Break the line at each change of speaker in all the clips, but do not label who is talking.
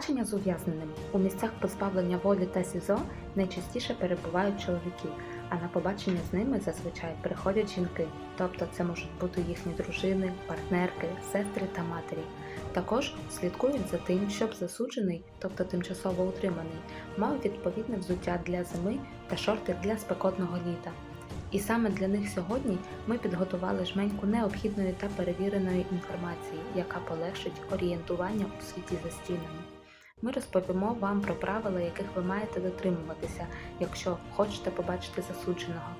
з ув'язненими. У місцях позбавлення волі та СІЗО найчастіше перебувають чоловіки, а на побачення з ними зазвичай приходять жінки, тобто це можуть бути їхні дружини, партнерки, сестри та матері. Також слідкують за тим, щоб засуджений, тобто тимчасово утриманий, мав відповідне взуття для зими та шорти для спекотного літа. І саме для них сьогодні ми підготували жменьку необхідної та перевіреної інформації, яка полегшить орієнтування у світі за стінами. Ми розповімо вам про правила, яких ви маєте дотримуватися, якщо хочете побачити засудженого.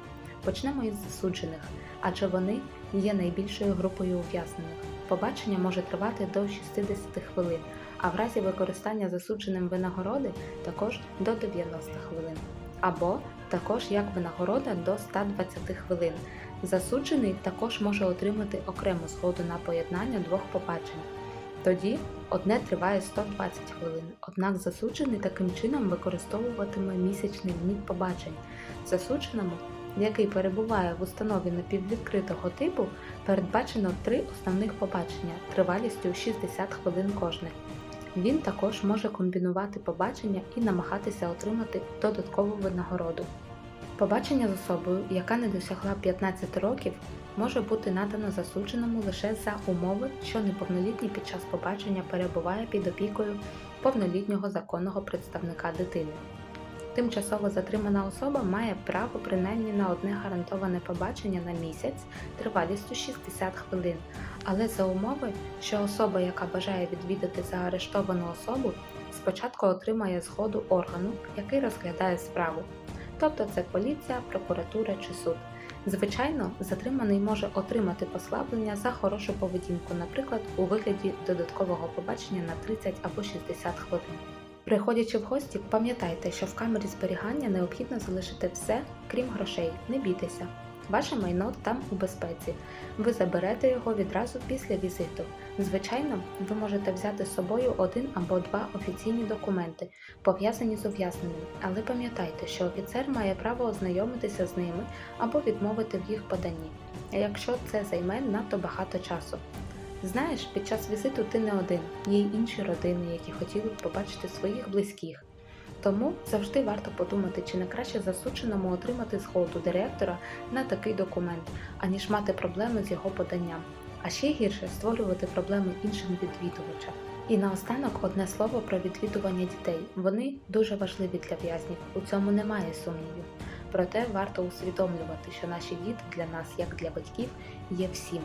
Почнемо із засуджених, адже вони є найбільшою групою ув'язнених. Побачення може тривати до 60 хвилин, а в разі використання засудженим винагороди також до 90 хвилин. Або також як винагорода до 120 хвилин. Засуджений також може отримати окрему згоду на поєднання двох побачень. Тоді одне триває 120 хвилин, однак засуджений таким чином використовуватиме місячний ліміт побачень. Засудженому, який перебуває в установі напіввідкритого типу, передбачено три основних побачення тривалістю 60 хвилин кожне. Він також може комбінувати побачення і намагатися отримати додаткову винагороду. Побачення з особою, яка не досягла 15 років, може бути надано засудженому лише за умови, що неповнолітній під час побачення перебуває під опікою повнолітнього законного представника дитини. Тимчасово затримана особа має право принаймні на одне гарантоване побачення на місяць тривалістю 60 хвилин, але за умови, що особа, яка бажає відвідати заарештовану особу, спочатку отримає згоду органу, який розглядає справу, тобто це поліція, прокуратура чи суд. Звичайно, затриманий може отримати послаблення за хорошу поведінку, наприклад, у вигляді додаткового побачення на 30 або 60 хвилин. Приходячи в гості, пам'ятайте, що в камері зберігання необхідно залишити все, крім грошей. Не бійтеся. Ваше майно там у безпеці. Ви заберете його відразу після візиту. Звичайно, ви можете взяти з собою один або два офіційні документи, пов'язані з ув'язненим, але пам'ятайте, що офіцер має право ознайомитися з ними або відмовити в їх поданні, якщо це займе надто багато часу. Знаєш, під час візиту ти не один, є й інші родини, які хотіли б побачити своїх близьких. Тому завжди варто подумати, чи не краще засудженому отримати згоду директора на такий документ, аніж мати проблеми з його поданням, а ще гірше створювати проблеми іншим відвідувачам. І наостанок одне слово про відвідування дітей. Вони дуже важливі для в'язнів, у цьому немає сумнівів. Проте варто усвідомлювати, що наші діти для нас, як для батьків, є всім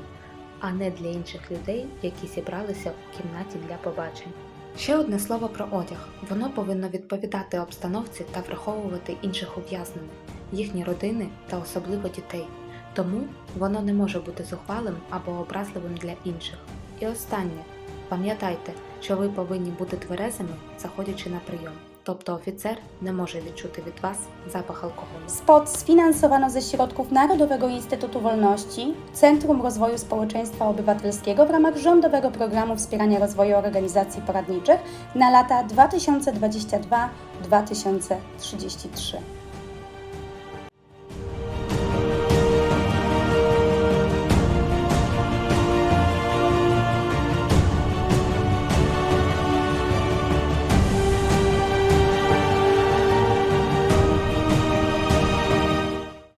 а не для інших людей, які зібралися у кімнаті для побачень. Ще одне слово про одяг. Воно повинно відповідати обстановці та враховувати інших ув'язнених, їхні родини та особливо дітей. Тому воно не може бути зухвалим або образливим для інших. І останнє, пам'ятайте, що ви повинні бути тверезими, заходячи на прийом. Тобто офіцер не може відчути від вас запах алкоголю.
Spot sfinansowano ze środków Narodowego Instytutu Wolności, Centrum Rozwoju Społeczeństwa Obywatelskiego w ramach rządowego programu wspierania rozwoju organizacji poradniczych na lata 2022-2033.